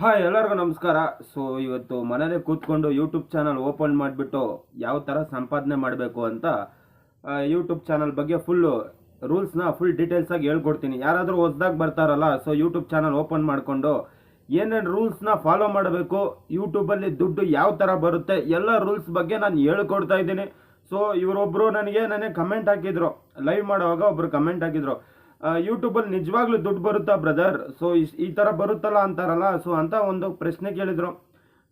Hi ಎಲ್ಲರಿಗೂ ನಮಸ್ಕಾರ. So ಇವತ್ತು ಮನೇಲೆ ಕೂತ್ಕೊಂಡು ಯೂಟ್ಯೂಬ್ ಚಾನಲ್ ಓಪನ್ ಮಾಡಿಬಿಟ್ಟು ಯಾವ ಥರ ಸಂಪಾದನೆ ಮಾಡಬೇಕು ಅಂತ ಯೂಟ್ಯೂಬ್ ಚಾನಲ್ ಬಗ್ಗೆ ಫುಲ್ಲು ರೂಲ್ಸ್ನ ಫುಲ್ ಡೀಟೇಲ್ಸಾಗಿ ಹೇಳ್ಕೊಡ್ತೀನಿ. ಯಾರಾದರೂ ಹೊಸ್ದಾಗಿ ಬರ್ತಾರಲ್ಲ ಸೊ ಯೂಟ್ಯೂಬ್ ಚಾನಲ್ ಓಪನ್ ಮಾಡಿಕೊಂಡು ಏನೇನು ರೂಲ್ಸ್ನ ಫಾಲೋ ಮಾಡಬೇಕು ಯೂಟ್ಯೂಬಲ್ಲಿ ದುಡ್ಡು ಯಾವ ಥರ ಬರುತ್ತೆ, ಎಲ್ಲ ರೂಲ್ಸ್ ಬಗ್ಗೆ ನಾನು ಹೇಳ್ಕೊಡ್ತಾ ಇದ್ದೀನಿ. ಸೊ ಇವರೊಬ್ಬರು ನನಗೆ ನನಗೆ ಕಮೆಂಟ್ ಹಾಕಿದ್ರು. ಲೈವ್ ಮಾಡುವಾಗ ಒಬ್ಬರು ಕಮೆಂಟ್ ಹಾಕಿದ್ರು. ಯೂಟ್ಯೂಬಲ್ಲಿ ನಿಜವಾಗ್ಲೂ ದುಡ್ಡು ಬರುತ್ತಾ ಬ್ರದರ್ ಸೊ ಈ ಥರ ಬರುತ್ತಲ್ಲ ಅಂತಾರಲ್ಲ? ಸೊ ಅಂತ ಒಂದು ಪ್ರಶ್ನೆ ಕೇಳಿದರು.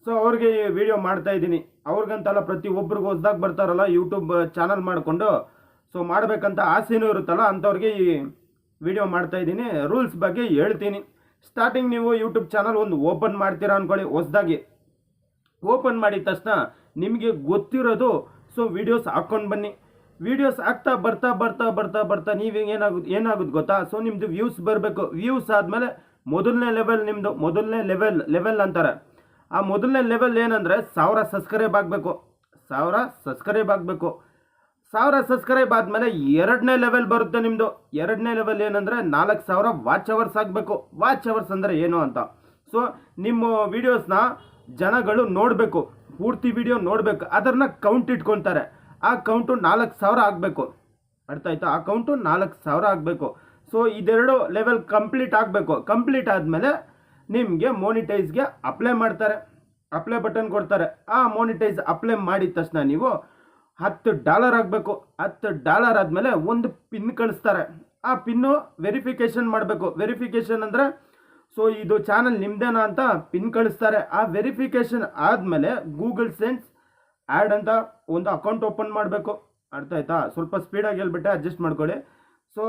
ಸೊ ಅವ್ರಿಗೆ ವಿಡಿಯೋ ಮಾಡ್ತಾ ಇದ್ದೀನಿ. ಅವ್ರಿಗಂತಲ್ಲ ಪ್ರತಿ ಒಬ್ರಿಗೂ ಹೊಸ್ದಾಗಿ ಬರ್ತಾರಲ್ಲ ಯೂಟ್ಯೂಬ್ ಚಾನಲ್ ಮಾಡಿಕೊಂಡು. ಸೊ ಮಾಡಬೇಕಂತ ಆಸೆನೂ ಇರುತ್ತಲ್ಲ ಅಂಥವ್ರಿಗೆ ಈ ವಿಡಿಯೋ ಮಾಡ್ತಾ ಇದ್ದೀನಿ. ರೂಲ್ಸ್ ಬಗ್ಗೆ ಹೇಳ್ತೀನಿ. ಸ್ಟಾರ್ಟಿಂಗ್ ನೀವು ಯೂಟ್ಯೂಬ್ ಚಾನಲ್ ಒಂದು ಓಪನ್ ಮಾಡ್ತೀರಾ ಅಂದ್ಕೊಳ್ಳಿ ಹೊಸ್ದಾಗಿ. ಓಪನ್ ಮಾಡಿದ ತಕ್ಷಣ ನಿಮಗೆ ಗೊತ್ತಿರೋದು. ಸೊ ವಿಡಿಯೋಸ್ ಹಾಕ್ಕೊಂಡು ಬನ್ನಿ. ವಿಡಿಯೋಸ್ ಆಗ್ತಾ ಬರ್ತಾ ಬರ್ತಾ ಬರ್ತಾ ಬರ್ತಾ ನೀವು ಏನಾಗುತ್ತೆ ಏನಾಗುತ್ತೆ ಗೊತ್ತಾ? ಸೊ ನಿಮ್ಮದು ವ್ಯೂಸ್ ಬರಬೇಕು. ವ್ಯೂಸ್ ಆದಮೇಲೆ ಮೊದಲನೇ ಲೆವೆಲ್ ನಿಮ್ಮದು ಮೊದಲನೇ ಲೆವೆಲ್ ಲೆವೆಲ್ ಅಂತಾರೆ. ಆ ಮೊದಲನೇ ಲೆವೆಲ್ ಏನಂದರೆ ಸಾವಿರ ಸಬ್ಸ್ಕ್ರೈಬ್ ಆಗಬೇಕು. ಸಾವಿರ ಸಬ್ಸ್ಕ್ರೈಬ್ ಆಗಬೇಕು. ಸಾವಿರ ಸಬ್ಸ್ಕ್ರೈಬ್ ಆದಮೇಲೆ ಎರಡನೇ ಲೆವೆಲ್ ಬರುತ್ತೆ ನಿಮ್ಮದು ಎರಡನೇ ಲೆವೆಲ್ ಏನಂದರೆ ನಾಲ್ಕು ಸಾವಿರ ವಾಚ್ ಅವರ್ಸ್ ಆಗಬೇಕು. ವಾಚ್ ಅವರ್ಸ್ ಅಂದರೆ ಏನು ಅಂತ? ಸೊ ನಿಮ್ಮ ವೀಡಿಯೋಸ್ನ ಜನಗಳು ನೋಡಬೇಕು. ಪೂರ್ತಿ ವಿಡಿಯೋ ನೋಡಬೇಕು. ಅದನ್ನ ಕೌಂಟ್ ಇಟ್ಕೊತಾರೆ. ಆ ಕೌಂಟು ನಾಲ್ಕು ಸಾವಿರ ಆಗಬೇಕು. ಅರ್ಥ ಆಯಿತು ಆ ಕೌಂಟು ನಾಲ್ಕು ಸಾವಿರ ಆಗಬೇಕು. ಸೊ ಇದೆರಡು ಲೆವೆಲ್ ಕಂಪ್ಲೀಟ್ ಆಗಬೇಕು. ಕಂಪ್ಲೀಟ್ ಆದಮೇಲೆ ನಿಮಗೆ ಮೋನಿಟೈಸ್ಗೆ ಅಪ್ಲೈ ಮಾಡ್ತಾರೆ. ಅಪ್ಲೈ ಬಟನ್ ಕೊಡ್ತಾರೆ. ಆ ಮೋನಿಟೈಸ್ ಅಪ್ಲೈ ಮಾಡಿದ ತಕ್ಷಣ ನೀವು ಹತ್ತು ಡಾಲರ್ ಆಗಬೇಕು. ಹತ್ತು ಡಾಲರ್ ಆದಮೇಲೆ ಒಂದು ಪಿನ್ ಕಳಿಸ್ತಾರೆ. ಆ ಪಿನ್ನು ವೆರಿಫಿಕೇಷನ್ ಮಾಡಬೇಕು. ವೆರಿಫಿಕೇಷನ್ ಅಂದರೆ ಸೊ ಇದು ಚಾನಲ್ ನಿಮ್ಮದೇನಾ ಅಂತ ಪಿನ್ ಕಳಿಸ್ತಾರೆ. ಆ ವೆರಿಫಿಕೇಷನ್ ಆದಮೇಲೆ ಗೂಗಲ್ ಸೆನ್ಸ್ ಆ್ಯಡ್ ಅಂತ ಒಂದು ಅಕೌಂಟ್ ಓಪನ್ ಮಾಡಬೇಕು. ಅರ್ಥ ಆಯ್ತಾ? ಸ್ವಲ್ಪ ಸ್ಪೀಡಾಗಿ ಹೇಳ್ಬಿಟ್ಟೆ ಅಡ್ಜಸ್ಟ್ ಮಾಡ್ಕೊಳ್ಳಿ. ಸೊ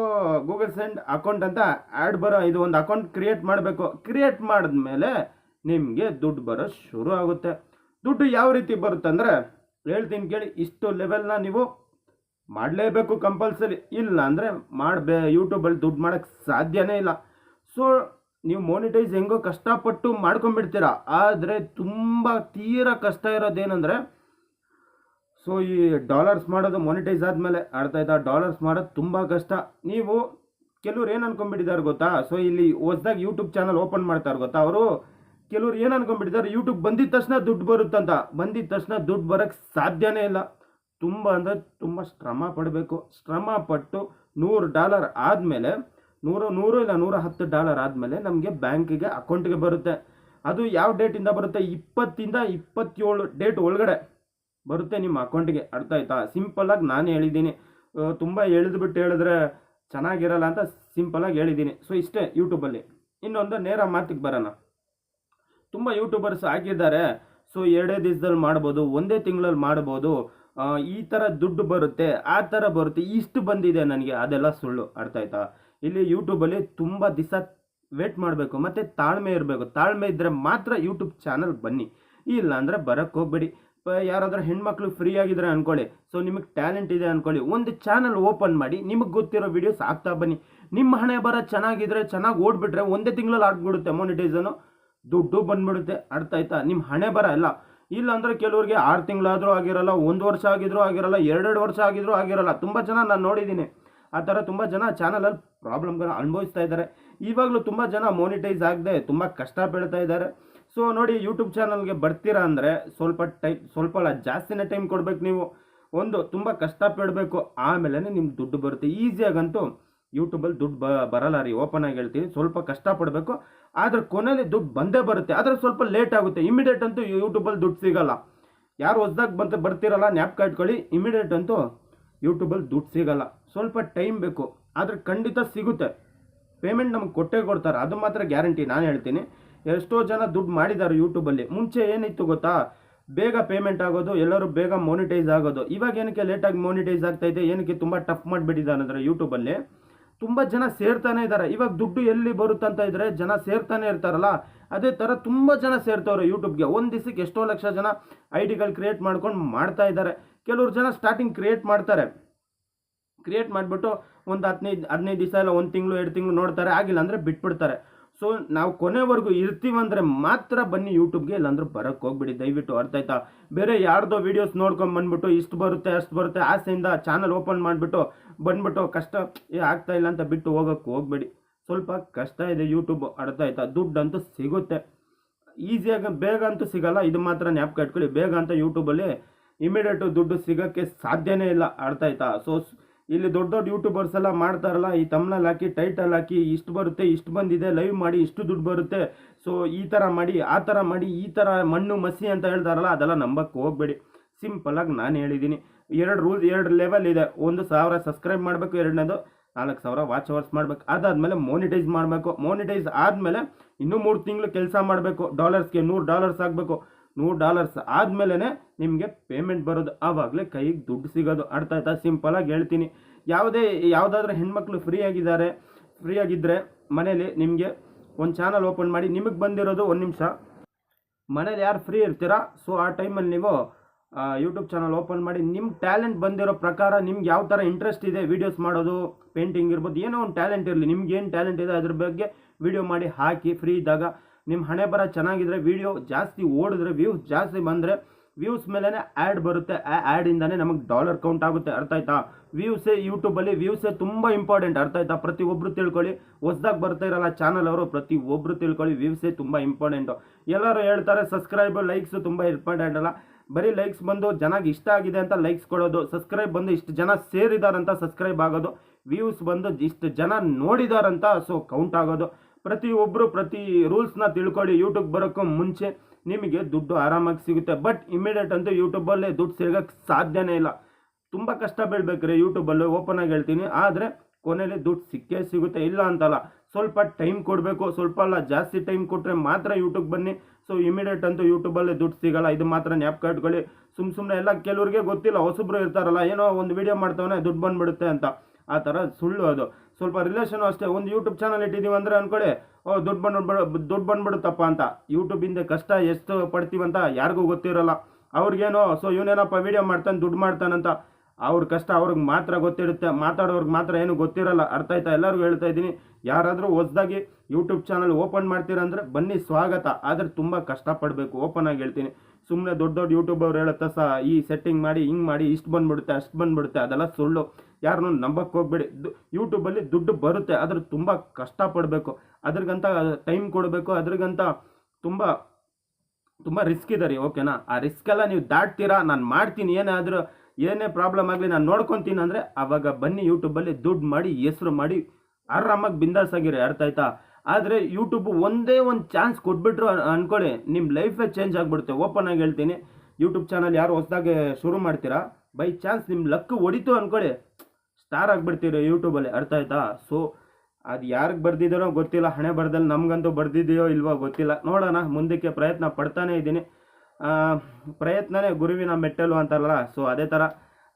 ಗೂಗಲ್ ಸೆಂಡ್ ಅಕೌಂಟ್ ಅಂತ ಆ್ಯಡ್ ಬರೋ ಇದು ಒಂದು ಅಕೌಂಟ್ ಕ್ರಿಯೇಟ್ ಮಾಡಬೇಕು. ಕ್ರಿಯೇಟ್ ಮಾಡಿದ್ಮೇಲೆ ನಿಮಗೆ ದುಡ್ಡು ಬರೋ ಶುರು ಆಗುತ್ತೆ. ದುಡ್ಡು ಯಾವ ರೀತಿ ಬರುತ್ತೆ ಅಂದರೆ, ಹೇಳ್ತೀನಿ ಕೇಳಿ, ಇಷ್ಟು ಲೆವೆಲ್ನ ನೀವು ಮಾಡಲೇಬೇಕು ಕಂಪಲ್ಸರಿ ಇಲ್ಲ ಅಂದರೆ ಮಾಡಬೇ ಯೂಟ್ಯೂಬಲ್ಲಿ ದುಡ್ಡು ಮಾಡೋಕ್ಕೆ ಸಾಧ್ಯನೇ ಇಲ್ಲ. ಸೊ ನೀವು ಮೋನಿಟೈಸ್ ಹೆಂಗೋ ಕಷ್ಟಪಟ್ಟು ಮಾಡ್ಕೊಂಬಿಡ್ತೀರಾ ಆದರೆ ತುಂಬ ತೀರಾ ಕಷ್ಟ ಇರೋದೇನೆಂದರೆ ಸೊ ಈ ಡಾಲರ್ಸ್ ಮಾಡೋದು ಮೊನಿಟೈಸ್ ಆದಮೇಲೆ ಆಯ್ತಾ? ಡಾಲರ್ಸ್ ಮಾಡೋದು ತುಂಬ ಕಷ್ಟ. ನೀವು ಕೆಲವ್ರು ಏನು ಅನ್ಕೊಂಡ್ಬಿಟ್ಟಿದ್ದಾರೆ ಗೊತ್ತಾ? ಸೊ ಇಲ್ಲಿ ಹೊಸ್ದಾಗಿ ಯೂಟ್ಯೂಬ್ ಚಾನಲ್ ಓಪನ್ ಮಾಡ್ತಾರೆ ಗೊತ್ತಾ ಅವರು? ಕೆಲವ್ರು ಏನು ಅನ್ಕೊಂಡ್ಬಿಟ್ಟಿದ್ದಾರೆ? ಯೂಟ್ಯೂಬ್ ಬಂದಿದ್ದ ತಕ್ಷಣ ದುಡ್ಡು ಬರುತ್ತಂತ. ಬಂದಿದ ತಕ್ಷಣ ದುಡ್ಡು ಬರೋಕ್ಕೆ ಸಾಧ್ಯನೇ ಇಲ್ಲ. ತುಂಬ ಅಂದರೆ ತುಂಬ ಶ್ರಮ ಪಡಬೇಕು. ಶ್ರಮ ಪಟ್ಟು ನೂರು ಡಾಲರ್ ಆದಮೇಲೆ, ನೂರು ನೂರು ಇಲ್ಲ ನೂರ ಹತ್ತು ಡಾಲರ್ ಆದಮೇಲೆ ನಮಗೆ ಬ್ಯಾಂಕಿಗೆ ಅಕೌಂಟ್ಗೆ ಬರುತ್ತೆ. ಅದು ಯಾವ ಡೇಟಿಂದ ಬರುತ್ತೆ? ಇಪ್ಪತ್ತಿಂದ ಇಪ್ಪತ್ತೇಳು ಡೇಟ್ ಒಳಗಡೆ. ಬರುತ್ತೆ ನಿಮ್ಮ ಅಕೌಂಟಿಗೆ. ಅರ್ಥ ಆಯ್ತಾ? ಸಿಂಪಲ್ಲಾಗಿ ನಾನು ಹೇಳಿದ್ದೀನಿ. ತುಂಬ ಎಳೆದ್ಬಿಟ್ಟು ಹೇಳಿದ್ರೆ ಚೆನ್ನಾಗಿರಲ್ಲ ಅಂತ ಸಿಂಪಲ್ಲಾಗಿ ಹೇಳಿದ್ದೀನಿ. ಸೊ, ಇಷ್ಟೇ ಯೂಟ್ಯೂಬಲ್ಲಿ. ಇನ್ನೊಂದು ನೇರ ಮಾತಿಗೆ ಬರೋಣ. ತುಂಬ ಯೂಟ್ಯೂಬರ್ಸ್ ಹಾಕಿದ್ದಾರೆ. ಸೊ, ಎರಡೇ ದಿವಸದಲ್ಲಿ ಮಾಡ್ಬೋದು, ಒಂದೇ ತಿಂಗಳಲ್ಲಿ ಮಾಡ್ಬೋದು. ಈ ಥರ ದುಡ್ಡು ಬರುತ್ತೆ, ಆ ಥರ ಬರುತ್ತೆ, ಇಷ್ಟು ಬಂದಿದೆ ನನಗೆ. ಅದೆಲ್ಲ ಸುಳ್ಳು. ಅರ್ಥ ಆಯ್ತಾ? ಇಲ್ಲಿ ಯೂಟ್ಯೂಬಲ್ಲಿ ತುಂಬ ದಿವಸ ವೇಟ್ ಮಾಡಬೇಕು, ಮತ್ತು ತಾಳ್ಮೆ ಇರಬೇಕು. ತಾಳ್ಮೆ ಇದ್ದರೆ ಮಾತ್ರ ಯೂಟ್ಯೂಬ್ ಚಾನಲ್ ಬನ್ನಿ. ಇಲ್ಲ ಅಂದರೆ ಬರೋಕ್ಕೆ ಹೋಗ್ಬೇಡಿ. ಯಾರಾದ್ರೂ ಹೆಣ್ಮಕ್ಳು ಫ್ರೀ ಆಗಿದ್ದಾರೆ ಅಂದ್ಕೊಳ್ಳಿ ಸೊ ನಿಮಗೆ ಟ್ಯಾಲೆಂಟ್ ಇದೆ ಅಂದ್ಕೊಳ್ಳಿ ಒಂದು ಚಾನಲ್ ಓಪನ್ ಮಾಡಿ, ನಿಮಗೆ ಗೊತ್ತಿರೋ ವೀಡಿಯೋಸ್ ಆಗ್ತಾ ಬನ್ನಿ. ನಿಮ್ಮ ಹಣೆ ಬರ ಚೆನ್ನಾಗಿದ್ರೆ ಚೆನ್ನಾಗಿ ಓಡ್ಬಿಟ್ರೆ ಒಂದೇ ತಿಂಗಳಲ್ಲಿ ಆಗ್ಬಿಡುತ್ತೆ ಮೊನಿಟೈಸನು ದುಡ್ಡು ಬಂದ್ಬಿಡುತ್ತೆ. ಆಯ್ತಾ? ನಿಮ್ಮ ಹಣೆ ಬರ ಇಲ್ಲ ಇಲ್ಲ ಅಂದರೆ ಕೆಲವ್ರಿಗೆ ಆರು ತಿಂಗಳಾದರೂ ಆಗಿರಲ್ಲ, ಒಂದು ವರ್ಷ ಆಗಿದ್ರೂ ಆಗಿರಲ್ಲ, ಎರಡೆರಡು ವರ್ಷ ಆಗಿದ್ರೂ ಆಗಿರಲ್ಲ. ತುಂಬ ಜನ ನಾನು ನೋಡಿದ್ದೀನಿ. ಆ ಥರ ತುಂಬ ಜನ ಚಾನಲಲ್ಲಿ ಪ್ರಾಬ್ಲಮ್ಗಳನ್ನ ಅನುಭವಿಸ್ತಾ ಇದ್ದಾರೆ. ಇವಾಗಲೂ ತುಂಬ ಜನ ಮೋನಿಟೈಸ್ ಆಗದೆ ತುಂಬ ಕಷ್ಟ ಬೀಳ್ತಾ ಇದ್ದಾರೆ. ಸೊ ನೋಡಿ ಯೂಟ್ಯೂಬ್ ಚಾನಲ್ಗೆ ಬರ್ತೀರಾ ಅಂದರೆ ಸ್ವಲ್ಪ ಟೈಮ್, ಸ್ವಲ್ಪ ಜಾಸ್ತಿನೇ ಟೈಮ್ ಕೊಡಬೇಕು ನೀವು. ಒಂದು, ತುಂಬ ಕಷ್ಟಪಡಬೇಕು. ಆಮೇಲೆ ನಿಮ್ಗೆ ದುಡ್ಡು ಬರುತ್ತೆ. ಈಸಿಯಾಗಂತೂ ಯೂಟ್ಯೂಬಲ್ಲಿ ದುಡ್ಡು ಬ, ಬರಲ್ಲ ರೀ. ಓಪನ್ ಆಗಿ ಹೇಳ್ತೀನಿ. ಸ್ವಲ್ಪ ಕಷ್ಟಪಡಬೇಕು. ಆದರೆ ಕೊನೆಯಲ್ಲಿ ದುಡ್ಡು ಬಂದೇ ಬರುತ್ತೆ. ಆದರೆ ಸ್ವಲ್ಪ ಲೇಟ್ ಆಗುತ್ತೆ. ಇಮಿಡಿಯೇಟ್ ಅಂತೂ ಯೂಟ್ಯೂಬಲ್ಲಿ ದುಡ್ಡು ಸಿಗಲ್ಲ. ಯಾರು ಹೊಸ್ದಾಗಿ ಬಂತ, ಬರ್ತಿರಲ್ಲ, ನ್ಯಾಪ್ಕ ಇಟ್ಕೊಳ್ಳಿ. ಇಮಿಡಿಯೇಟ್ ಅಂತೂ ಯೂಟ್ಯೂಬಲ್ಲಿ ದುಡ್ಡು ಸಿಗಲ್ಲ. ಸ್ವಲ್ಪ ಟೈಮ್ ಬೇಕು. ಆದರೆ ಖಂಡಿತ ಸಿಗುತ್ತೆ. ಪೇಮೆಂಟ್ ನಮ್ಗೆ ಕೊಟ್ಟೇ ಕೊಡ್ತಾರೆ. ಅದು ಮಾತ್ರ ಗ್ಯಾರಂಟಿ ನಾನು ಹೇಳ್ತೀನಿ. ಎಷ್ಟೋ ಜನ ದುಡ್ಡು ಮಾಡಿದ್ದಾರೆ ಯೂಟ್ಯೂಬಲ್ಲಿ ಮುಂಚೆ ಏನಿತ್ತು ಗೊತ್ತಾ? ಬೇಗ ಪೇಮೆಂಟ್ ಆಗೋದು, ಎಲ್ಲರೂ ಬೇಗ ಮೋನಿಟೈಸ್ ಆಗೋದು. ಇವಾಗ ಏನಕ್ಕೆ ಲೇಟಾಗಿ ಮೋನಿಟೈಸ್ ಆಗ್ತಾ ಇದೆ, ಏನಕ್ಕೆ ತುಂಬ ಟಫ್ ಮಾಡಿಬಿಟ್ಟಿದ್ದಾರೆ ಅಂದರೆ ಯೂಟ್ಯೂಬಲ್ಲಿ ತುಂಬ ಜನ ಸೇರ್ತಾನೆ ಇದ್ದಾರೆ. ಇವಾಗ ದುಡ್ಡು ಎಲ್ಲಿ ಬರುತ್ತಂತ ಇದ್ದರೆ ಜನ ಸೇರ್ತಾನೆ ಇರ್ತಾರಲ್ಲ, ಅದೇ ಥರ ತುಂಬ ಜನ ಸೇರ್ತವ್ರೆ ಯೂಟ್ಯೂಬ್ಗೆ ಒಂದು ದಿವಸಕ್ಕೆ ಎಷ್ಟೋ ಲಕ್ಷ ಜನ ಐ ಡಿಗಳು ಕ್ರಿಯೇಟ್ ಮಾಡ್ಕೊಂಡು ಮಾಡ್ತಾ ಇದ್ದಾರೆ. ಕೆಲವ್ರು ಜನ ಸ್ಟಾರ್ಟಿಂಗ್ ಕ್ರಿಯೇಟ್ ಮಾಡ್ತಾರೆ. ಕ್ರಿಯೇಟ್ ಮಾಡಿಬಿಟ್ಟು ಒಂದು ಹದಿನೈದು ಹದಿನೈದು ದಿವಸ ಇಲ್ಲ, ಒಂದು ತಿಂಗಳು, ಎರಡು ತಿಂಗಳು ನೋಡ್ತಾರೆ. ಆಗಿಲ್ಲ ಅಂದರೆ ಬಿಟ್ಬಿಡ್ತಾರೆ. ಸೊ ನಾವು ಕೊನೆವರೆಗೂ ಇರ್ತೀವಂದ್ರೆ ಮಾತ್ರ ಬನ್ನಿ ಯೂಟ್ಯೂಬ್ಗೆ ಇಲ್ಲಾಂದ್ರೆ ಬರೋಕ್ಕೆ ಹೋಗ್ಬಿಡಿ. ದಯವಿಟ್ಟು ಅರ್ಥ ಆಯ್ತಾ ಬೇರೆ ಯಾರ್ದೋ ವೀಡಿಯೋಸ್ ನೋಡ್ಕೊಂಡು ಬಂದ್ಬಿಟ್ಟು ಇಷ್ಟು ಬರುತ್ತೆ, ಅಷ್ಟು ಬರುತ್ತೆ, ಆಸೆಯಿಂದ ಚಾನಲ್ ಓಪನ್ ಮಾಡಿಬಿಟ್ಟು ಬಂದ್ಬಿಟ್ಟು ಕಷ್ಟ ಆಗ್ತಾ ಇಲ್ಲ ಅಂತ ಬಿಟ್ಟು ಹೋಗೋಕ್ಕೆ ಹೋಗ್ಬೇಡಿ. ಸ್ವಲ್ಪ ಕಷ್ಟ ಇದೆ ಯೂಟ್ಯೂಬ್ ಅರ್ಥ ಆಯ್ತಾ ದುಡ್ಡಂತೂ ಸಿಗುತ್ತೆ. ಈಸಿಯಾಗಿ ಬೇಗ ಅಂತೂ ಸಿಗಲ್ಲ, ಇದು ಮಾತ್ರ ಜ್ಞಾಪಕ ಇಟ್ಕೊಳ್ಳಿ. ಬೇಗ ಅಂತ ಯೂಟ್ಯೂಬಲ್ಲಿ ಇಮಿಡಿಯೇಟು ದುಡ್ಡು ಸಿಗೋಕ್ಕೆ ಸಾಧ್ಯವೇ ಇಲ್ಲ ಅರ್ಥ ಆಯ್ತಾ ಸೊ ಇಲ್ಲಿ ದೊಡ್ಡ ದೊಡ್ಡ ಯೂಟ್ಯೂಬರ್ಸ್ ಎಲ್ಲ ಮಾಡ್ತಾರಲ್ಲ, ಈ ತಮ್ನಲ್ಲಿ ಹಾಕಿ ಟೈಟಲ್ ಹಾಕಿ, ಇಷ್ಟು ಬರುತ್ತೆ, ಇಷ್ಟು ಬಂದಿದೆ ಲೈವ್ ಮಾಡಿ, ಇಷ್ಟು ದುಡ್ಡು ಬರುತ್ತೆ. ಸೊ ಈ ಥರ ಮಾಡಿ, ಆ ಥರ ಮಾಡಿ, ಈ ಥರ ಮಣ್ಣು ಮಸಿ ಅಂತ ಹೇಳ್ತಾರಲ್ಲ, ಅದೆಲ್ಲ ನಂಬಕ್ಕೆ ಹೋಗಬೇಡಿ. ಸಿಂಪಲಾಗಿ ನಾನು ಹೇಳಿದ್ದೀನಿ ಎರಡು ರೂಲ್ ಎರಡು ಲೆವೆಲ್ ಇದೆ. ಒಂದು ಸಾವಿರ ಸಬ್ಸ್ಕ್ರೈಬ್ ಮಾಡಬೇಕು, ಎರಡನೇದು ನಾಲ್ಕು ಸಾವಿರ ವಾಚ್ ಅವರ್ಸ್ ಮಾಡಬೇಕು. ಅದಾದಮೇಲೆ ಮೋನಿಟೈಸ್ ಮಾಡಬೇಕು. ಮೋನಿಟೈಸ್ ಆದಮೇಲೆ ಇನ್ನೂ ಮೂರು ತಿಂಗಳು ಕೆಲಸ ಮಾಡಬೇಕು. ಡಾಲರ್ಸ್ಗೆ ನೂರು ಡಾಲರ್ಸ್ ಆಗಬೇಕು ನೂರು ಡಾಲರ್ಸ್ ಆದಮೇಲೆ ನಿಮಗೆ ಪೇಮೆಂಟ್ ಬರೋದು. ಆವಾಗಲೇ ಕೈಗೆ ದುಡ್ಡು ಸಿಗೋದು. ಅರ್ಥ ಆಯ್ತಾ? ಸಿಂಪಲಾಗಿ ಹೇಳ್ತೀನಿ. ಯಾವುದೇ, ಯಾವುದಾದ್ರೂ ಹೆಣ್ಮಕ್ಳು ಫ್ರೀ ಆಗಿದ್ದಾರೆ ಫ್ರೀ ಆಗಿದ್ದರೆ ಮನೇಲಿ ನಿಮಗೆ ಒಂದು ಚಾನಲ್ ಓಪನ್ ಮಾಡಿ ನಿಮಗೆ ಬಂದಿರೋದು ಒಂದು ನಿಮಿಷ. ಮನೇಲಿ ಯಾರು ಫ್ರೀ ಇರ್ತೀರಾ? ಸೊ ಆ ಟೈಮಲ್ಲಿ ನೀವು ಯೂಟ್ಯೂಬ್ ಚಾನಲ್ ಓಪನ್ ಮಾಡಿ ನಿಮ್ಮ ಟ್ಯಾಲೆಂಟ್ ಬಂದಿರೋ ಪ್ರಕಾರ ನಿಮ್ಗೆ ಯಾವ ಥರ ಇಂಟ್ರೆಸ್ಟ್ ಇದೆ ವೀಡಿಯೋಸ್ ಮಾಡೋದು ಪೇಂಟಿಂಗ್ ಇರ್ಬೋದು, ಏನೋ ಒಂದು ಟ್ಯಾಲೆಂಟ್ ಇರಲಿ. ನಿಮ್ಗೆ ಏನು ಟ್ಯಾಲೆಂಟ್ ಇದೆ ಅದ್ರ ಬಗ್ಗೆ ವಿಡಿಯೋ ಮಾಡಿ ಹಾಕಿ ಫ್ರೀ ಇದ್ದಾಗ ನಿಮ್ಮ ಹಣೆ ಬರ ಚೆನ್ನಾಗಿದ್ದರೆ ವಿಡಿಯೋ ಜಾಸ್ತಿ ಓಡಿದ್ರೆ ವ್ಯೂಸ್ ಜಾಸ್ತಿ ಬಂದರೆ ವ್ಯೂಸ್ ಮೇಲೇ ಆ್ಯಡ್ ಬರುತ್ತೆ. ಆ ಆ್ಯಡಿಂದನೇ ನಮಗೆ ಡಾಲರ್ ಕೌಂಟ್ ಆಗುತ್ತೆ. ಅರ್ಥ ಆಯ್ತಾ? ವ್ಯೂಸೇ ಯೂಟ್ಯೂಬಲ್ಲಿ ವ್ಯೂಸೇ ತುಂಬ ಇಂಪಾರ್ಟೆಂಟ್ ಅರ್ಥ ಆಯ್ತಾ? ಪ್ರತಿಯೊಬ್ಬರು ತಿಳ್ಕೊಳ್ಳಿ. ಹೊಸ್ದಾಗಿ ಬರ್ತಾ ಇರಲ್ಲ ಚಾನಲ್ ಅವರು ಪ್ರತಿಯೊಬ್ಬರು ತಿಳ್ಕೊಳ್ಳಿ. ವ್ಯೂಸೇ ತುಂಬ ಇಂಪಾರ್ಟೆಂಟು ಎಲ್ಲರೂ ಹೇಳ್ತಾರೆ ಸಬ್ಸ್ಕ್ರೈಬ್ ಲೈಕ್ಸು ತುಂಬ ಇಂಪಾರ್ಟೆಂಟ್ ಅಲ್ಲ. ಬರೀ ಲೈಕ್ಸ್ ಬಂದು ಜನಗೆ ಇಷ್ಟ ಆಗಿದೆ ಅಂತ ಲೈಕ್ಸ್ ಕೊಡೋದು ಸಬ್ಸ್ಕ್ರೈಬ್ ಬಂದು ಇಷ್ಟು ಜನ ಸೇರಿದಾರಂತ ಸಬ್ಸ್ಕ್ರೈಬ್ ಆಗೋದು ವ್ಯೂಸ್ ಬಂದು ಇಷ್ಟು ಜನ ನೋಡಿದಾರಂತ ಸೊ ಕೌಂಟ್ ಆಗೋದು. ಪ್ರತಿಯೊಬ್ಬರು ಪ್ರತಿ ರೂಲ್ಸ್ನ ತಿಳ್ಕೊಳ್ಳಿ. ಯೂಟ್ಯೂಬ್ ಬರೋಕ್ಕೂ ಮುಂಚೆ ನಿಮಗೆ ದುಡ್ಡು ಆರಾಮಾಗಿ ಸಿಗುತ್ತೆ. ಬಟ್ ಇಮಿಡಿಯೇಟ್ ಅಂತೂ ಯೂಟ್ಯೂಬಲ್ಲೇ ದುಡ್ಡು ಸಿಗೋಕ್ಕೆ ಸಾಧ್ಯನೇ ಇಲ್ಲ. ತುಂಬ ಕಷ್ಟ ಬೀಳ್ಬೇಕ್ರಿ ಯೂಟ್ಯೂಬಲ್ಲಿ ಓಪನ್ ಆಗಿ ಹೇಳ್ತೀನಿ. ಆದರೆ ಕೊನೆಯಲ್ಲಿ ದುಡ್ಡು ಸಿಕ್ಕೇ ಸಿಗುತ್ತೆ. ಇಲ್ಲ ಅಂತಲ್ಲ. ಸ್ವಲ್ಪ ಟೈಮ್ ಕೊಡಬೇಕು. ಸ್ವಲ್ಪ ಅಲ್ಲ, ಜಾಸ್ತಿ ಟೈಮ್ ಕೊಟ್ಟರೆ ಮಾತ್ರ ಯೂಟ್ಯೂಬ್ ಬನ್ನಿ. ಸೊ ಇಮಿಡಿಯೇಟ್ ಅಂತೂ ಯೂಟ್ಯೂಬಲ್ಲೇ ದುಡ್ಡು ಸಿಗಲ್ಲ. ಇದು ಮಾತ್ರ ಜ್ಞಾಪಕ ಇಟ್ಕೊಳ್ಳಿ. ಸುಮ್ಮ ಸುಮ್ಮನೆ ಎಲ್ಲ ಕೆಲವ್ರಿಗೆ ಗೊತ್ತಿಲ್ಲ. ಹೊಸಬ್ರು ಇರ್ತಾರಲ್ಲ, ಏನೋ ಒಂದು ವಿಡಿಯೋ ಮಾಡ್ತಾವನೆ, ದುಡ್ಡು ಬಂದ್ಬಿಡುತ್ತೆ ಅಂತ. ಆ ಥರ ಸುಳ್ಳು ಅದು. ಸ್ವಲ್ಪ ರಿಲೇಷನ್ ಅಷ್ಟೇ. ಒಂದು ಯೂಟ್ಯೂಬ್ ಚಾನಲ್ ಇಟ್ಟಿದ್ದೀವಿ ಅಂದರೆ ಅಂದ್ಕೊಳ್ಳಿ ಓ, ದುಡ್ಡು ಬಂದ್ಬಿಡ ದುಡ್ಡು ಬಂದ್ಬಿಡುತ್ತಪ್ಪ ಅಂತ. ಯೂಟ್ಯೂಬಿಂದ ಕಷ್ಟ ಎಷ್ಟು ಪಡ್ತೀವಂತ ಯಾರಿಗೂ ಗೊತ್ತಿರಲ್ಲ. ಅವ್ರಿಗೇನೋ, ಸೊ, ಇವನೇನಪ್ಪ ವೀಡಿಯೋ ಮಾಡ್ತಾನೆ, ದುಡ್ಡು ಮಾಡ್ತಾನಂತ ಅವ್ರ ಕಷ್ಟ ಅವ್ರಿಗೆ ಮಾತ್ರ ಗೊತ್ತಿರುತ್ತೆ. ಮಾತಾಡೋರ್ಗೆ ಮಾತ್ರ ಏನು ಗೊತ್ತಿರಲ್ಲ. ಅರ್ಥ ಆಯ್ತಾ? ಎಲ್ಲರಿಗೂ ಹೇಳ್ತಾ ಇದ್ದೀನಿ. ಯಾರಾದರೂ ಹೊಸ್ದಾಗಿ ಯೂಟ್ಯೂಬ್ ಚಾನಲ್ ಓಪನ್ ಮಾಡ್ತೀರಂದ್ರೆ ಬನ್ನಿ, ಸ್ವಾಗತ. ಆದರೆ ತುಂಬ ಕಷ್ಟಪಡಬೇಕು. ಓಪನ್ ಆಗಿ ಹೇಳ್ತೀನಿ. ಸುಮ್ಮನೆ ದೊಡ್ಡ ದೊಡ್ಡ ಯೂಟ್ಯೂಬರ್ ಹೇಳುತ್ತಾ ಸಹ ಈ ಸೆಟ್ಟಿಂಗ್ ಮಾಡಿ, ಹಿಂಗೆ ಮಾಡಿ, ಇಷ್ಟು ಬಂದ್ಬಿಡುತ್ತೆ, ಅಷ್ಟು ಬಂದ್ಬಿಡುತ್ತೆ, ಅದೆಲ್ಲ ಸುಳ್ಳು. ಯಾರನ್ನೂ ನಂಬಕ್ಕೆ ಹೋಗ್ಬೇಡಿ. ಯೂಟ್ಯೂಬಲ್ಲಿ ದುಡ್ಡು ಬರುತ್ತೆ, ಆದರೆ ತುಂಬ ಕಷ್ಟಪಡಬೇಕು. ಅದ್ರಿಗಂತ ಟೈಮ್ ಕೊಡಬೇಕು, ಅದ್ರಿಗಂತ ತುಂಬ ತುಂಬ ರಿಸ್ಕ್ ಇದೆ ರೀ ಓಕೆನಾ ಆ ರಿಸ್ಕೆಲ್ಲ ನೀವು ದಾಟ್ತೀರಾ? ನಾನು ಮಾಡ್ತೀನಿ ಏನಾದರೂ ಏನೇ ಪ್ರಾಬ್ಲಮ್ ಆಗಲಿ ನಾನು ನೋಡ್ಕೊತೀನಿ ಅಂದರೆ ಆವಾಗ ಬನ್ನಿ ಯೂಟ್ಯೂಬಲ್ಲಿ ದುಡ್ಡು ಮಾಡಿ, ಹೆಸ್ರು ಮಾಡಿ, ಆರಾಮಾಗಿ ಬಿಂದಾಸ್ ಅರ್ಥ ಆಯ್ತಾ? ಆದರೆ ಯೂಟ್ಯೂಬ್ ಒಂದೇ ಒಂದು ಚಾನ್ಸ್ ಕೊಟ್ಬಿಟ್ರು ಅಂದ್ಕೊಳ್ಳಿ ನಿಮ್ಮ ಲೈಫೇ ಚೇಂಜ್ ಆಗಿಬಿಡುತ್ತೆ. ಓಪನ್ ಆಗಿ ಹೇಳ್ತೀನಿ. ಯೂಟ್ಯೂಬ್ ಚಾನಲ್ ಯಾರು ಹೊಸದಾಗೆ ಶುರು ಮಾಡ್ತೀರಾ? ಬೈ ಚಾನ್ಸ್ ನಿಮ್ಮ ಲಕ್ ಹೊಡಿತು ಅನ್ಕೊಳ್ಳಿ. ಸ್ಟಾರ್ ಆಗಿಬಿಡ್ತೀರಿ ಯೂಟ್ಯೂಬಲ್ಲಿ ಅರ್ಥ ಆಯ್ತಾ? ಸೊ ಅದು ಯಾರಿಗೆ ಬರ್ದಿದ್ದಾರೋ ಗೊತ್ತಿಲ್ಲ. ಹಣೆ ಬರ್ದಲ್ಲಿ ನಮಗಂತೂ ಬರ್ದಿದೆಯೋ ಇಲ್ವೋ ಗೊತ್ತಿಲ್ಲ. ನೋಡೋಣ, ಮುಂದಕ್ಕೆ ಪ್ರಯತ್ನ ಪಡ್ತಾನೇ ಇದ್ದೀನಿ. ಪ್ರಯತ್ನನೇ ಗುರುವಿನ ಮೆಟ್ಟಲು ಅಂತಾರಲ್ಲ ಸೊ ಅದೇ ಥರ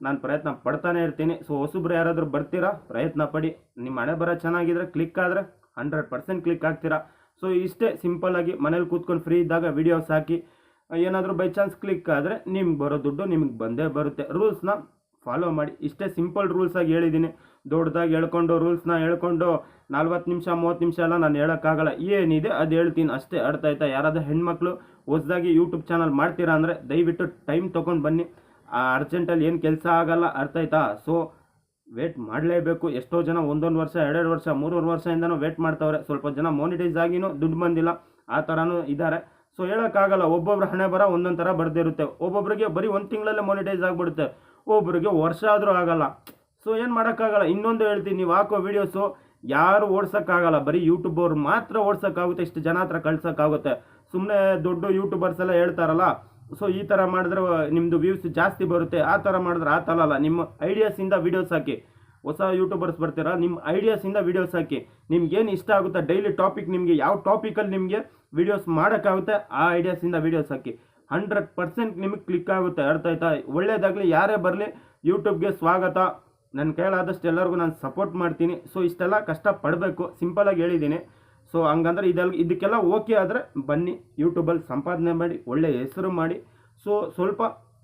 ನಾನು ಪ್ರಯತ್ನ ಪಡ್ತಾನೆ ಇರ್ತೀನಿ. ಸೊ ಹೊಸಬ್ರು ಯಾರಾದರೂ ಬರ್ತೀರಾ? ಪ್ರಯತ್ನ ಪಡಿ. ನಿಮ್ಮ ಹಣೆ ಬರ ಚೆನ್ನಾಗಿದ್ರೆ ಕ್ಲಿಕ್ ಆದರೆ ಹಂಡ್ರೆಡ್ ಪರ್ಸೆಂಟ್ ಕ್ಲಿಕ್ ಆಗ್ತೀರಾ? ಸೊ ಇಷ್ಟೇ ಸಿಂಪಲ್ಲಾಗಿ ಮನೇಲಿ ಕೂತ್ಕೊಂಡು ಫ್ರೀ ಇದ್ದಾಗ ವೀಡಿಯೋಸ್ ಹಾಕಿ, ಏನಾದರೂ ಬೈ ಚಾನ್ಸ್ ಕ್ಲಿಕ್ ಆದರೆ ನಿಮ್ಗೆ ಬರೋ ದುಡ್ಡು ನಿಮಗೆ ಬಂದೇ ಬರುತ್ತೆ. ರೂಲ್ಸ್ನ ಫಾಲೋ ಮಾಡಿ. ಇಷ್ಟೇ ಸಿಂಪಲ್ ರೂಲ್ಸಾಗಿ ಹೇಳಿದ್ದೀನಿ ದೊಡ್ಡದಾಗಿ ಹೇಳ್ಕೊಂಡು ರೂಲ್ಸ್ನ ಹೇಳ್ಕೊಂಡು, ನಲ್ವತ್ತು ನಿಮಿಷ, ಮೂವತ್ತು ನಿಮಿಷ ಎಲ್ಲ ನಾನು ಹೇಳೋಕ್ಕಾಗಲ್ಲ. ಏನಿದೆ ಅದು ಹೇಳ್ತೀನಿ. ಅಷ್ಟೇ ಆಯ್ತಾ? ಯಾರಾದರೂ ಹೆಣ್ಮಕ್ಳು ಹೊಸ್ದಾಗಿ ಯೂಟ್ಯೂಬ್ ಚಾನಲ್ ಮಾಡ್ತೀರಾ ಅಂದರೆ ದಯವಿಟ್ಟು ಟೈಮ್ ತೊಗೊಂಡು ಬನ್ನಿ. ಆ ಅರ್ಜೆಂಟಲ್ಲಿ ಏನು ಕೆಲಸ ಆಗಲ್ಲ ಆಯ್ತಾ? ಸೊ ವೇಟ್ ಮಾಡಲೇಬೇಕು. ಎಷ್ಟೋ ಜನ ಒಂದೊಂದು ವರ್ಷ, ಎರಡೆರಡು ವರ್ಷ ಮೂರೂರು ವರ್ಷದಿಂದನೂ ವೇಟ್ ಮಾಡ್ತವ್ರೆ. ಸ್ವಲ್ಪ ಜನ ಮೋನಿಟೈಸ್ ಆಗಿನೂ ದುಡ್ಡು ಬಂದಿಲ್ಲ. ಆ ಥರನೂ ಇದ್ದಾರೆ ಸೊ ಹೇಳೋಕ್ಕಾಗಲ್ಲ. ಒಬ್ಬೊಬ್ರು ಹಣೆ ಬರ ಒಂದೊಂದು ಥರ ಬರ್ದಿರುತ್ತೆ. ಒಬ್ಬೊಬ್ಬರಿಗೆ ಬರೀ ಒಂದು ತಿಂಗಳಲ್ಲೇ ಮೋನಿಟೈಸ್ ಆಗಿಬಿಡುತ್ತೆ. ಒಬ್ಬರಿಗೆ ವರ್ಷ ಆದರೂ ಆಗಲ್ಲ. ಸೊ ಏನು ಮಾಡೋಕ್ಕಾಗಲ್ಲ? ಇನ್ನೊಂದು ಹೇಳ್ತೀನಿ, ನೀವು ಹಾಕೋ ವೀಡಿಯೋಸು ಯಾರು ಓಡ್ಸೋಕ್ಕಾಗಲ್ಲ. ಬರೀ ಯೂಟ್ಯೂಬ್ ಅವ್ರು ಮಾತ್ರ ಓಡ್ಸೋಕ್ಕಾಗುತ್ತೆ, ಇಷ್ಟು ಜನ ಹತ್ರ ಕಳ್ಸೋಕ್ಕಾಗುತ್ತೆ. ಸುಮ್ಮನೆ ದೊಡ್ಡ ಯೂಟ್ಯೂಬರ್ಸ್ ಎಲ್ಲ ಹೇಳ್ತಾರಲ್ಲ ಸೊ ಈ ಥರ ಮಾಡಿದ್ರೆ ನಿಮ್ಮದು ವ್ಯೂಸ್ ಜಾಸ್ತಿ ಬರುತ್ತೆ. ಆ ಥರ ಮಾಡಿದ್ರೆ ಆ ಥರ ಅಲ್ಲ. ನಿಮ್ಮ ಐಡಿಯಾಸಿಂದ ವೀಡಿಯೋಸ್ ಹಾಕಿ. ಹೊಸ ಯೂಟ್ಯೂಬರ್ಸ್ ಬರ್ತೀರಾ? ನಿಮ್ಮ ಐಡಿಯಾಸಿಂದ ವೀಡಿಯೋಸ್ ಹಾಕಿ. ನಿಮ್ಗೇನು ಇಷ್ಟ ಆಗುತ್ತೆ? ಡೈಲಿ ಟಾಪಿಕ್ ನಿಮಗೆ, ಯಾವ ಟಾಪಿಕಲ್ಲಿ ನಿಮಗೆ ವೀಡಿಯೋಸ್ ಮಾಡೋಕ್ಕಾಗುತ್ತೆ? ಆ ಐಡಿಯಾಸಿಂದ ವೀಡಿಯೋಸ್ ಹಾಕಿ. ಹಂಡ್ರೆಡ್ ಪರ್ಸೆಂಟ್ ನಿಮಗೆ ಕ್ಲಿಕ್ ಆಗುತ್ತೆ. ಅರ್ಥ ಆಯ್ತಾ? ಒಳ್ಳೇದಾಗಲಿ, ಯಾರೇ ಬರಲಿ ಯೂಟ್ಯೂಬ್ಗೆ ಸ್ವಾಗತ. ನನ್ನ ಕೈಲಾದಷ್ಟು ಎಲ್ಲರಿಗೂ ನಾನು ಸಪೋರ್ಟ್ ಮಾಡ್ತೀನಿ. ಸೊ ಇಷ್ಟೆಲ್ಲ ಕಷ್ಟ ಪಡಬೇಕು ಸಿಂಪಲಾಗಿ ಹೇಳಿದ್ದೀನಿ ಸೊ ಹಂಗಂದ್ರೆ ಇದೆಲ್ಲ ಇದಕ್ಕೆಲ್ಲ ಓಕೆ ಆದರೆ ಬನ್ನಿ ಯೂಟ್ಯೂಬಲ್ಲಿ ಸಂಪಾದನೆ ಮಾಡಿ ಒಳ್ಳೆಯ ಹೆಸರು ಮಾಡಿ. ಸೊ ಸ್ವಲ್ಪ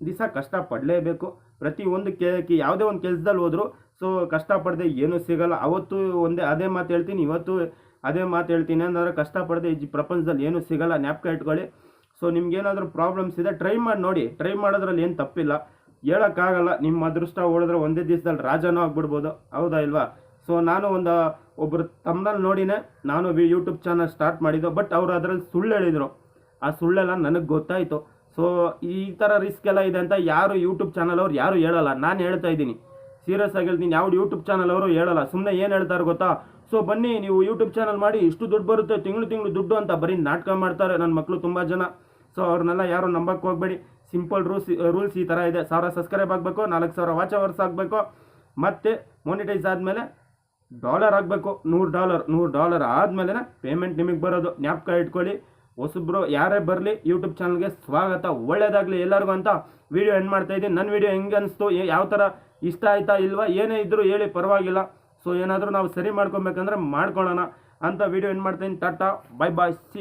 ದಿವಸ ಕಷ್ಟ ಪಡಲೇಬೇಕು ಪ್ರತಿ ಒಂದು ಕೆ ಯಾವುದೇ ಒಂದು ಕೆಲಸದಲ್ಲಿ ಹೋದರೂ ಸೊ ಕಷ್ಟಪಡದೆ ಏನೂ ಸಿಗಲ್ಲ. ಅವತ್ತು ಒಂದೇ ಅದೇ ಮಾತು ಹೇಳ್ತೀನಿ, ಇವತ್ತು ಅದೇ ಮಾತು ಹೇಳ್ತೀನಿ ಅಂದರೆ ಕಷ್ಟಪಡದೆ ಈ ಪ್ರಪಂಚದಲ್ಲಿ ಏನೂ ಸಿಗಲ್ಲ. ಜ್ಞಾಪಕ ಇಟ್ಕೊಳ್ಳಿ. ಸೊ ನಿಮ್ಗೇನಾದರೂ ಪ್ರಾಬ್ಲಮ್ಸ್ ಇದೆ ಟ್ರೈ ಮಾಡಿ ನೋಡಿ. ಟ್ರೈ ಮಾಡೋದ್ರಲ್ಲಿ ಏನು ತಪ್ಪಿಲ್ಲ. ಹೇಳೋಕ್ಕಾಗಲ್ಲ. ನಿಮ್ಮ ಅದೃಷ್ಟ ಓಡಿದ್ರೆ ಒಂದೇ ದಿವಸದಲ್ಲಿ ರಾಜನೂ ಆಗ್ಬಿಡ್ಬೋದು. ಹೌದಾ ಇಲ್ವಾ? ಸೊ ನಾನು ಒಂದು ಒಬ್ಬರು ತಮ್ಮನಲ್ಲಿ ನೋಡಿನೇ, ನಾನು ಯೂಟ್ಯೂಬ್ ಚಾನಲ್ ಸ್ಟಾರ್ಟ್ ಮಾಡಿದ್ದು ಬಟ್ ಅವರು ಅದರಲ್ಲಿ ಸುಳ್ಳು ಹೇಳಿದರು. ಆ ಸುಳ್ಳೆಲ್ಲ ನನಗೆ ಗೊತ್ತಾಯಿತು. ಸೊ ಈ ಥರ ರಿಸ್ಕ್ ಎಲ್ಲ ಇದೆ ಅಂತ ಯಾರು ಯೂಟ್ಯೂಬ್ ಚಾನಲ್ ಅವ್ರು ಯಾರು ಹೇಳಲ್ಲ. ನಾನು ಹೇಳ್ತಾ ಇದ್ದೀನಿ. ಸೀರಿಯಸ್ ಆಗಿ ಹೇಳ್ತೀನಿ. ಯಾವ ಯೂಟ್ಯೂಬ್ ಚಾನಲ್ ಅವರು ಹೇಳಲ್ಲ. ಸುಮ್ಮನೆ ಏನು ಹೇಳ್ತಾರೆ ಗೊತ್ತಾ? ಸೊ ಬನ್ನಿ, ನೀವು ಯೂಟ್ಯೂಬ್ ಚಾನಲ್ ಮಾಡಿ ಇಷ್ಟು ದುಡ್ಡು ಬರುತ್ತೆ, ತಿಂಗಳು ತಿಂಗಳು ದುಡ್ಡು ಅಂತ ಬರೀ ನಾಟಕ ಮಾಡ್ತಾರೆ. ನನ್ನ ಮಕ್ಕಳು ತುಂಬ ಜನ. ಸೊ ಅವ್ರನ್ನೆಲ್ಲ ಯಾರು ನಂಬಕ್ಕೆ ಹೋಗಬೇಡಿ. ಸಿಂಪಲ್ ರೂಲ್ಸ್ ರೂಲ್ಸ್ ಈ ಥರ ಇದೆ. ಸಾವಿರ ಸಬ್ಸ್ಕ್ರೈಬ್ ಆಗಬೇಕು, ನಾಲ್ಕು ಸಾವಿರ ವಾಚ್ ಅವರ್ಸ್ ಆಗಬೇಕು. ಮತ್ತು ಮೊನಿಟೈಸ್ ಆದಮೇಲೆ ಡಾಲರ್ ಆಗಬೇಕು. ನೂರು ಡಾಲರ್ ನೂರು ಡಾಲರ್ ಆದಮೇಲೆ ಪೇಮೆಂಟ್ ನಿಮಗೆ ಬರೋದು. ಜ್ಞಾಪಕ ಇಟ್ಕೊಳ್ಳಿ. ಹೊಸಬ್ರು ಯಾರೇ ಬರಲಿ ಯೂಟ್ಯೂಬ್ ಚಾನಲ್ಗೆ ಸ್ವಾಗತ. ಒಳ್ಳೇದಾಗಲಿ ಎಲ್ಲರಿಗೂ ಅಂತ ವೀಡಿಯೋ ಎಂಡ್ ಮಾಡ್ತಾ ಇದ್ದೀನಿ. ನನ್ನ ವಿಡಿಯೋ ಹೆಂಗೆ ಅನಿಸ್ತು ಯಾವ ಥರ ಇಷ್ಟ ಆಯ್ತಾ ಇಲ್ವಾ, ಏನೇ ಇದ್ದರೂ ಹೇಳಿ, ಪರವಾಗಿಲ್ಲ. ಸೊ ಏನಾದರೂ ನಾವು ಸರಿ ಮಾಡ್ಕೊಬೇಕಂದ್ರೆ ಮಾಡ್ಕೊಳ್ಳೋಣ ಅಂತ ವೀಡಿಯೋ ಎಂಡ್ ಮಾಡ್ತೀನಿ ಟಾಟಾ ಬೈ ಬಾಯ್ ಸಿ